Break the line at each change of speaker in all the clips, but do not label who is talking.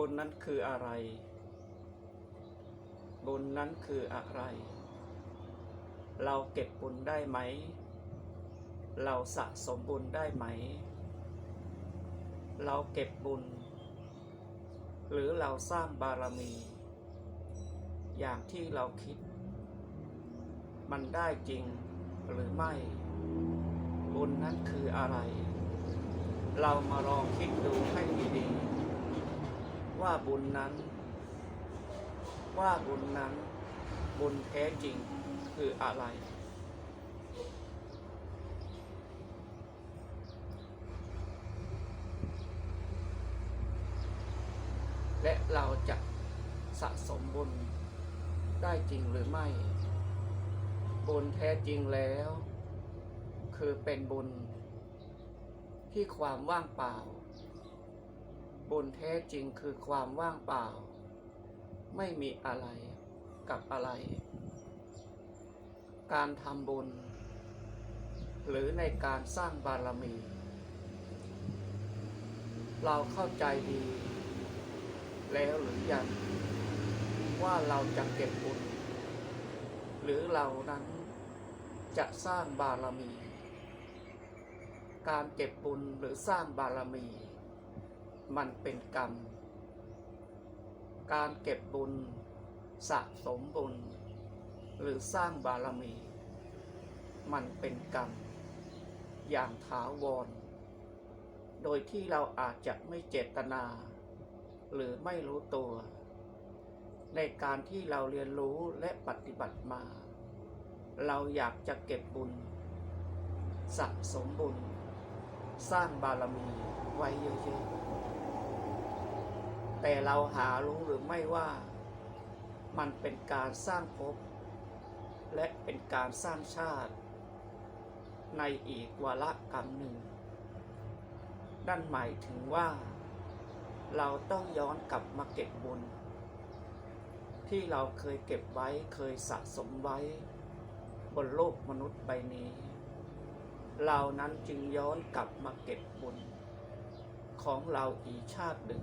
บุญนั้นคืออะไรบุญนั้นคืออะไร เราเก็บบุญได้ไหม เราสะสมบุญได้ไหม เราเก็บบุญ หรือเราสร้างบารมี อย่างที่เราคิด มันได้จริงหรือไม่ บุญนั้นคืออะไร เรามาลองคิดดูให้ดีๆ ว่าบุญนั้น ว่าบุญนั้น บุญแท้จริงคืออะไร และเราจะสะสมบุญได้จริงหรือไม่ บุญแท้จริงแล้ว คือเป็นบุญที่ความว่างเปล่า บุญแท้จริงคือความว่างเปล่า ไม่มีอะไรกับอะไร การทำบุญ หรือในการสร้างบารมี เราเข้าใจดี แล้วหรือยังว่าเราจะเก็บบุญ หรือเรานั้นจะสร้างบารมี การเก็บบุญหรือสร้างบารมี มันเป็นกรรม การเก็บบุญ สะสมบุญ หรือสร้างบารมี มันเป็นกรรม อย่างถาวร โดยที่เราอาจจะไม่เจตนา หรือไม่รู้ตัว ในการที่เราเรียนรู้และปฏิบัติมา เราอยากจะเก็บบุญ สะสมบุญ สร้างบารมีไว้เยอะๆ แต่เราหารู้หรือไม่ว่ามันเป็นการสร้างภพและเป็นการสร้างชาติ ในอีกวาระกรรมหนึ่ง นั่นหมายถึงว่า เราต้องย้อนกลับมาเก็บบุญ ที่เราเคยเก็บไว้เคยสะสมไว้ บนโลกมนุษย์ใบนี้ เรานั้นจึงย้อนกลับมาเก็บบุญ ของเราอีกชาติหนึ่ง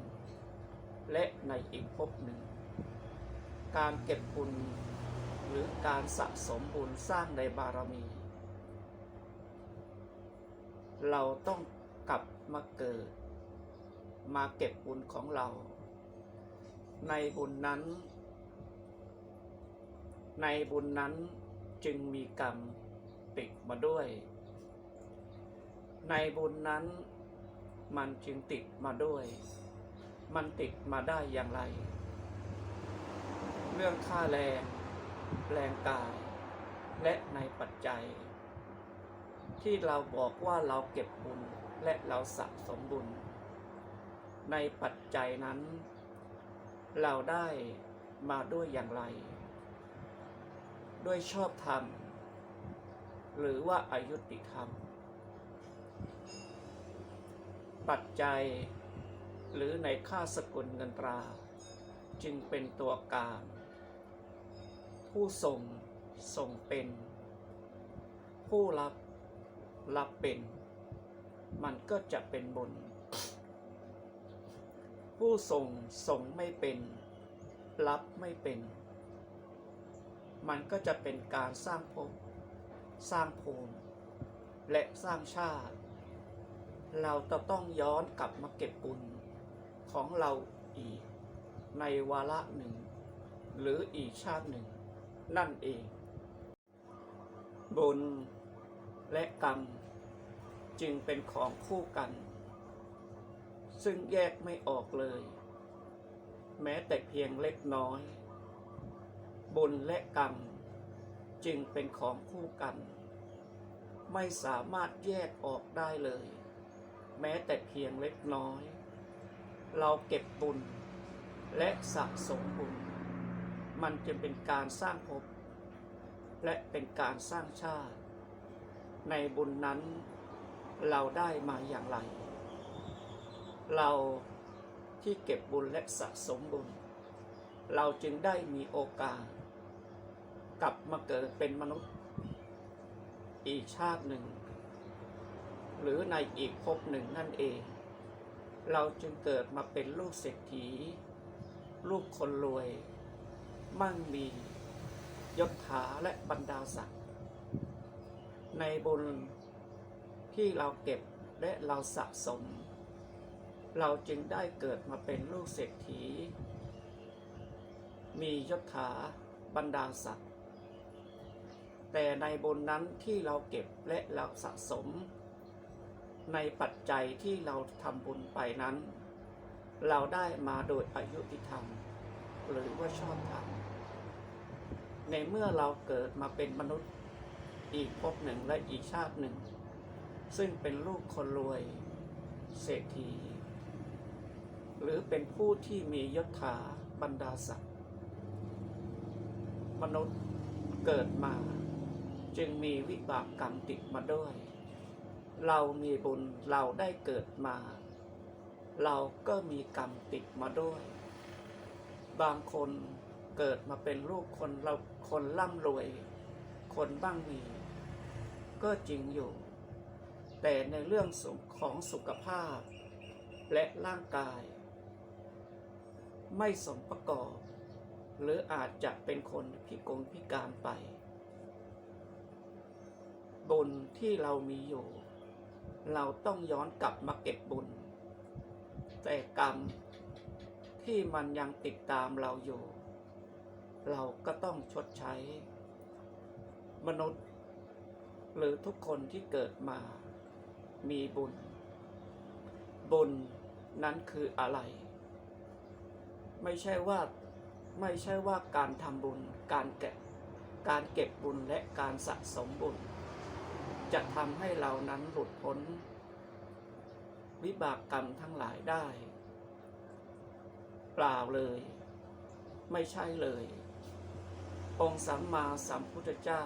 และในอีกภพหนึ่ง การเก็บบุญหรือการสะสมบุญสร้างในบารมี เราต้องกลับมาเกิด มาเก็บบุญของเรา ในบุญนั้น ในบุญนั้นจึงมีกรรมติดมาด้วย ในบุญนั้นมันจึงติดมาด้วย มันติดมาได้อย่างไร เรื่องค่าแรง แรงกาย และในปัจจัย ที่เราบอกว่าเราเก็บบุญและเราสะสมบุญ ในปัจจัยนั้น เราได้มาด้วยอย่างไร ด้วยชอบธรรม หรือว่าอายุติธรรม ปัจจัย หรือในค่าสกุลเงินตรา จึงเป็นตัวกลางผู้ส่งส่งเป็น ผู้รับรับเป็น มันก็จะเป็นบุญผู้ส่งส่งไม่เป็น รับไม่เป็น มันก็จะเป็นการสร้างภพสร้างภูมิและสร้างชาติ เราจะต้องย้อนกลับมาเก็บบุญ ของเราอีก ในวาระหนึ่ง หรืออีกชาติหนึ่ง นั่นเอง บุญและกรรมจึงเป็นของคู่กัน ซึ่งแยกไม่ออกเลย แม้แต่เพียงเล็กน้อย บุญและกรรมจึงเป็นของคู่กัน ไม่สามารถแยกออกได้เลย แม้แต่เพียงเล็กน้อย เราเก็บบุญและสะสมบุญ มันจะเป็นการสร้างภพและเป็นการสร้างชาติ ในบุญนั้นเราได้มาอย่างไร เราที่เก็บบุญและสะสมบุญ เราจึงได้มีโอกาส กลับมาเกิดเป็นมนุษย์ อีกชาติหนึ่ง หรือในอีกภพหนึ่งนั่นเอง เราจึงเกิดมาเป็นลูกเศรษฐี ลูกคนรวย มั่งมียศถาและบรรดาศักดิ์ในบุญที่เราเก็บและเราสะสม เราจึงได้เกิดมาเป็นลูกเศรษฐี มียศถาบรรดาศักดิ์แต่ในบุญนั้นที่เราเก็บและเราสะสม ในปัจจัยที่เราทำบุญไปนั้น เราได้มาโดยอายุติธรรม หรือว่าชอบธรรม ในเมื่อเราเกิดมาเป็นมนุษย์อีกภพหนึ่งและอีกชาติหนึ่ง ซึ่งเป็นลูกคนรวยเศรษฐี หรือเป็นผู้ที่มียศถาบรรดาศักดิ์มนุษย์เกิดมา จึงมีวิบากกรรมติดมาด้วย เรามีบุญเราได้เกิดมา เราก็มีกรรมติดมาด้วย บางคนเกิดมาเป็นลูกคนเราคนร่ำรวย คนบ้างมี ก็จริงอยู่ แต่ในเรื่องขของสุขภาพ และร่างกาย ไม่สมประกอบ หรืออาจจะเป็นคนพิกลพิการไปบุญที่เรามีอยู่ เราต้องย้อนกลับมาเก็บบุญ แต่กรรมที่มันยังติดตามเราอยู่ เราก็ต้องชดใช้ มนุษย์ หรือทุกคนที่เกิดมามีบุญ บุญนั้นคืออะไร ไม่ใช่ว่าไม่ใช่ว่าการทำบุญ การเก็บการเก็บบุญและการสะสมบุญ จะทำให้เรานั้นหลุดพ้น วิบากกรรมทั้งหลายได้ เปล่าเลย ไม่ใช่เลย องค์สัมมาสัมพุทธเจ้า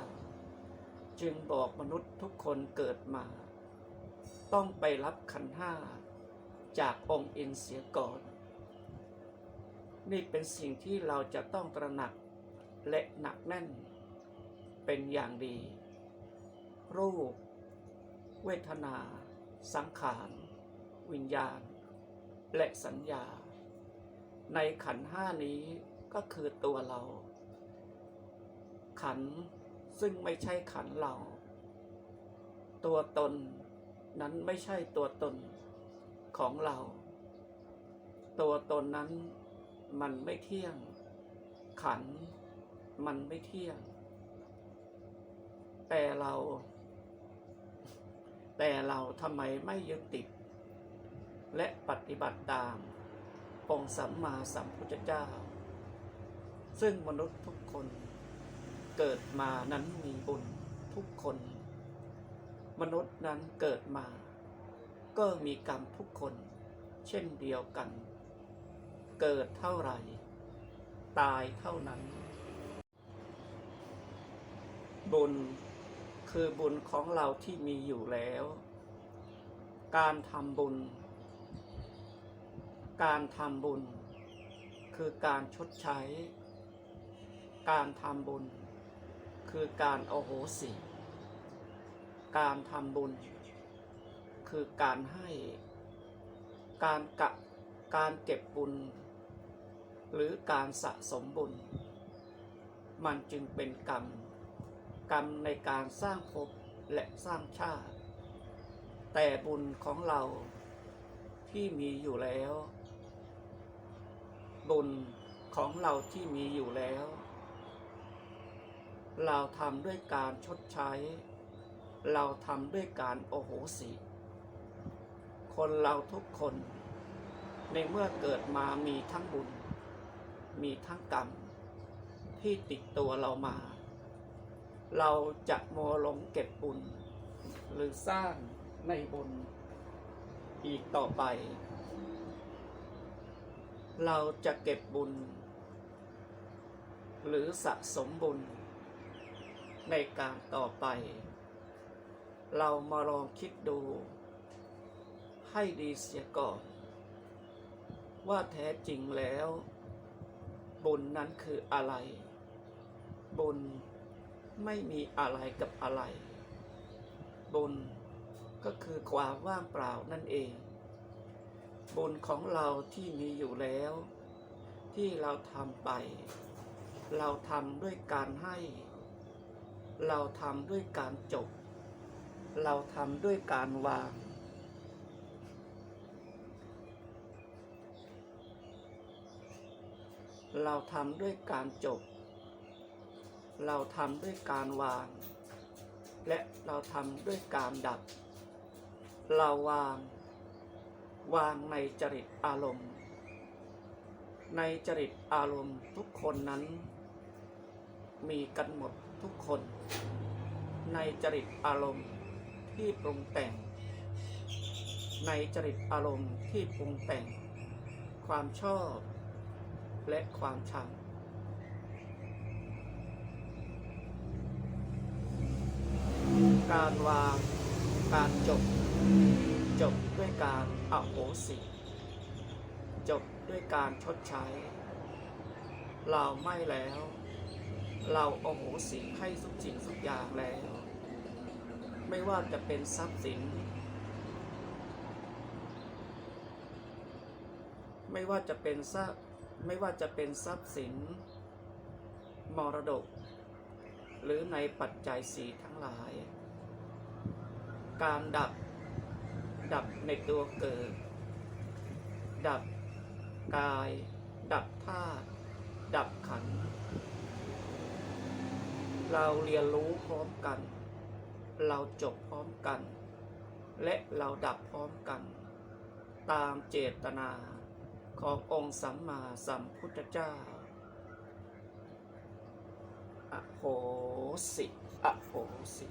จึงบอกมนุษย์ทุกคนเกิดมา ต้องไปรับขันธ์ห้า จากองค์อินเสียก่อน นี่เป็นสิ่งที่เราจะต้องตระหนักและหนักแน่น เป็นอย่างดี รูป เวทนา สังขาร วิญญาณ และสัญญา ในขันห้านี้ก็คือตัวเรา ขันซึ่งไม่ใช่ขันเรา ตัวตนนั้นไม่ใช่ตัวตนของเรา ตัวตนนั้นมันไม่เที่ยง ขันมันไม่เที่ยง แต่เรา แต่เราทำไมไม่ยึดติด และปฏิบัติตามองสัมมาสัมพุทธเจ้า ซึ่งมนุษย์ทุกคนเกิดมานั้นมีบุญทุกคน มนุษย์นั้นเกิดมา ก็มีกรรมทุกคน เช่นเดียวกัน เกิดเท่าไหร่ ตายเท่านั้น บุญ คือบุญของเราที่มีอยู่แล้ว การทำบุญ การทำบุญ คือการชดใช้ การทำบุญ คือการโอโหสิ การทำบุญ คือการให้ การกะการเก็บบุญ หรือการสะสมบุญ มันจึงเป็นกรรม กรรมในการสร้างภพและสร้างชาติ แต่บุญของเราที่มีอยู่แล้ว บุญของเราที่มีอยู่แล้ว เราทำด้วยการชดใช้ เราทำด้วยการโอโหสิ คนเราทุกคน ในเมื่อเกิดมามีทั้งบุญ มีทั้งกรรม ที่ติดตัวเรามา เราจะโมวหลงเก็บบุญ หรือสร้างในบุญอีกต่อไป เราจะเก็บบุญ หรือสะสมบุญ ในการต่อไป เรามาลองคิดดู ให้ดีเสียก่อน ว่าแท้จริงแล้ว บุญนั้นคืออะไร บุญ ไม่มีอะไรกับอะไรบุญก็คือความว่างเปล่านั่นเองบบุญของเราที่มีอยู่แล้ว ที่เราทำไป เราทำด้วยการให้ เราทำด้วยการจบ เราทำด้วยการวางเราทำด้วยการจบ เราทำด้วยการวาง และเราทำด้วยการดับ เราวาง วางในจริตอารมณ์ ในจริตอารมณ์ทุกคนนั้น มีกันหมดทุกคน ในจริตอารมณ์ที่ปรุงแต่ง ในจริตอารมณ์ที่ปรุงแต่ง ความชอบและความชัง การวาง การจบ จบด้วยการอโหสิ จบด้วยการชดใช้ เราไม่แล้ว เราโอโหสิให้ทุกสิ่งทุกอย่างแล้ว ไม่ว่าจะเป็นทรัพย์สิน ไม่ว่าจะเป็นทรัพย์ไม่ว่าจะเป็นทรัพย์สิน มรดก หรือในปัจจัยสีทั้งหลาย การดับ ดับในตัวเกิด ดับกาย ดับธาตุดับขัน เราเรียนรู้พร้อมกัน เราจบพร้อมกัน และเราดับพร้อมกัน ตามเจตนาขององค์สัมมาสัมพุทธเจ้า อโหสิ อโหสิ